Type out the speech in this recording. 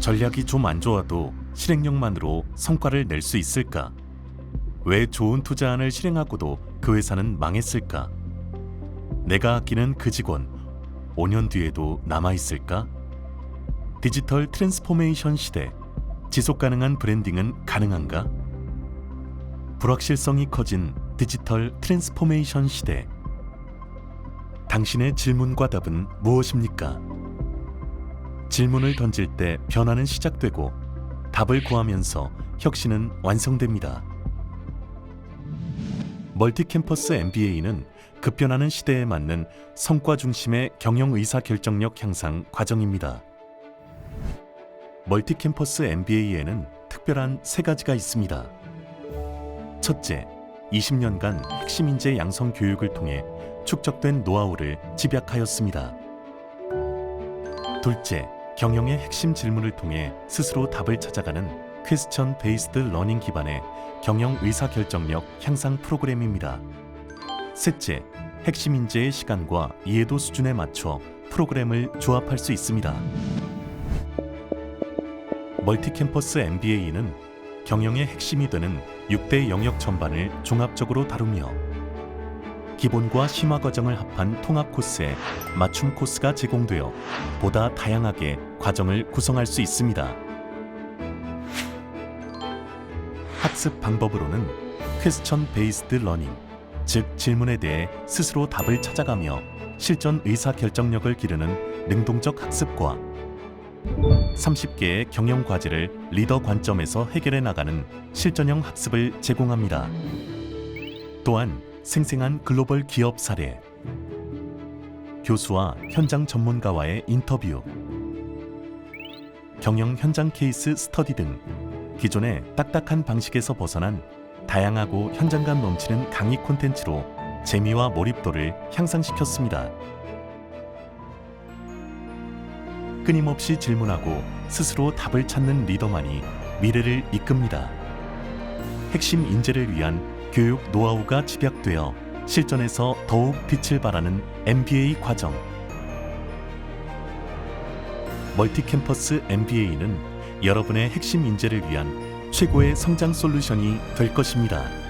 전략이 좀 안 좋아도 실행력만으로 성과를 낼 수 있을까? 왜 좋은 투자안을 실행하고도 그 회사는 망했을까? 내가 아끼는 그 직원 5년 뒤에도 남아 있을까? 디지털 트랜스포메이션 시대 지속 가능한 브랜딩은 가능한가? 불확실성이 커진 디지털 트랜스포메이션 시대 당신의 질문과 답은 무엇입니까? 질문을 던질 때 변화는 시작되고 답을 구하면서 혁신은 완성됩니다. 멀티캠퍼스 MBA는 급변하는 시대에 맞는 성과 중심의 경영 의사 결정력 향상 과정입니다. 멀티캠퍼스 MBA에는 특별한 세 가지가 있습니다. 첫째, 20년간 핵심 인재 양성 교육을 통해 축적된 노하우를 집약하였습니다. 둘째, 경영의 핵심 질문을 통해 스스로 답을 찾아가는 퀘스천 베이스드 러닝 기반의 경영 의사 결정력 향상 프로그램입니다. 셋째, 핵심 인재의 시간과 이해도 수준에 맞춰 프로그램을 조합할 수 있습니다. 멀티캠퍼스 MBA는 경영의 핵심이 되는 6대 영역 전반을 종합적으로 다루며 기본과 심화 과정을 합한 통합 코스에 맞춤 코스가 제공되어 보다 다양하게 과정을 구성할 수 있습니다. 학습 방법으로는 퀘스천 베이스드 러닝, 즉 질문에 대해 스스로 답을 찾아가며 실전 의사 결정력을 기르는 능동적 학습과 30개의 경영 과제를 리더 관점에서 해결해 나가는 실전형 학습을 제공합니다. 또한 생생한 글로벌 기업 사례, 교수와 현장 전문가와의 인터뷰, 경영 현장 케이스 스터디 등 기존의 딱딱한 방식에서 벗어난 다양하고 현장감 넘치는 강의 콘텐츠로 재미와 몰입도를 향상시켰습니다. 끊임없이 질문하고 스스로 답을 찾는 리더만이 미래를 이끕니다. 핵심 인재를 위한 교육 노하우가 집약되어 실전에서 더욱 빛을 발하는 MBA 과정. 멀티캠퍼스 MBA는 여러분의 핵심 인재를 위한 최고의 성장 솔루션이 될 것입니다.